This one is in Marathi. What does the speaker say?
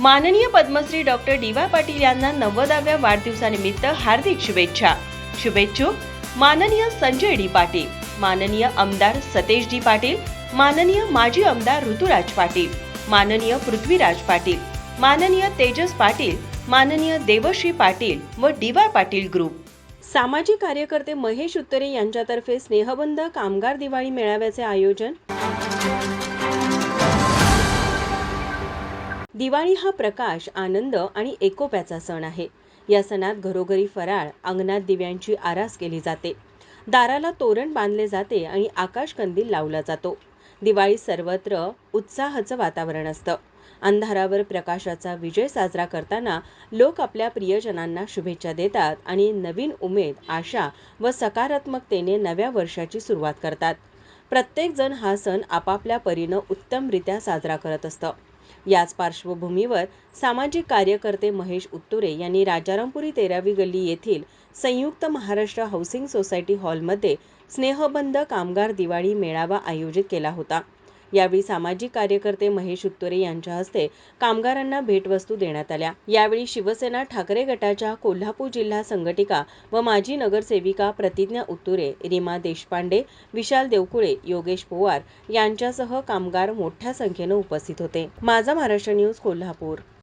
माननीय Padmashri doctor D Y Patil यांना नव्वदाव्या वाढदिवसानिमित्त हार्दिक शुभेच्छा. शुभेच्छुक माननीय संजय डी पाटील माननीय आमदार सतेज डी पाटील माननीय माजी आमदार ऋतुराज पाटील माननीय पृथ्वीराज पाटील माननीय तेजस पाटील माननीय देवश्री पाटील व डी वाय पाटील ग्रुप. सामाजिक कार्यकर्ते महेश उत्तरे यांच्यातर्फे स्नेहबंध कामगार दिवाळी मेळाव्याचे आयोजन दिवाळी हा प्रकाश आनंद आणि एकोप्याचा सण आहे. या सणात घरोघरी फराळ अंगणात दिव्यांची आरास केली जाते. दाराला तोरण बांधले जाते आणि आकाशकंदील लावला जातो. दिवाळी सर्वत्र उत्साहाचं वातावरण असतं. अंधारावर प्रकाशाचा विजय साजरा करताना लोक आपल्या प्रियजनांना शुभेच्छा देतात आणि नवीन उमेद आशा व सकारात्मकतेने नव्या वर्षाची सुरुवात करतात. प्रत्येकजण हा सण आपापल्या परीनं उत्तमरित्या साजरा करत असतं. याच पार्श्वभूमीवर सामाजिक कार्यकर्ते महेश उत्तुरे यांनी राजारामपुरी तेरावी गल्ली येथील संयुक्त महाराष्ट्र हाऊसिंग सोसायटी हॉलमध्ये स्नेहबंध कामगार दिवाळी मेळावा आयोजित केला होता. यावेळी सामाजिक कार्यकर्ते महेश उत्तुरे यांच्या हस्ते कामगारांना भेटवस्तू देण्यात आल्या. यावेळी शिवसेना ठाकरे गटाच्या कोल्हापूर जिल्हा संघटिका व माजी नगरसेविका प्रतिज्ञा उत्तुरे रीमा देशपांडे विशाल देवकुळे योगेश पोवार यांच्यासह कामगार मोठ्या संख्येनं उपस्थित होते. माझा महाराष्ट्र न्यूज कोल्हापूर.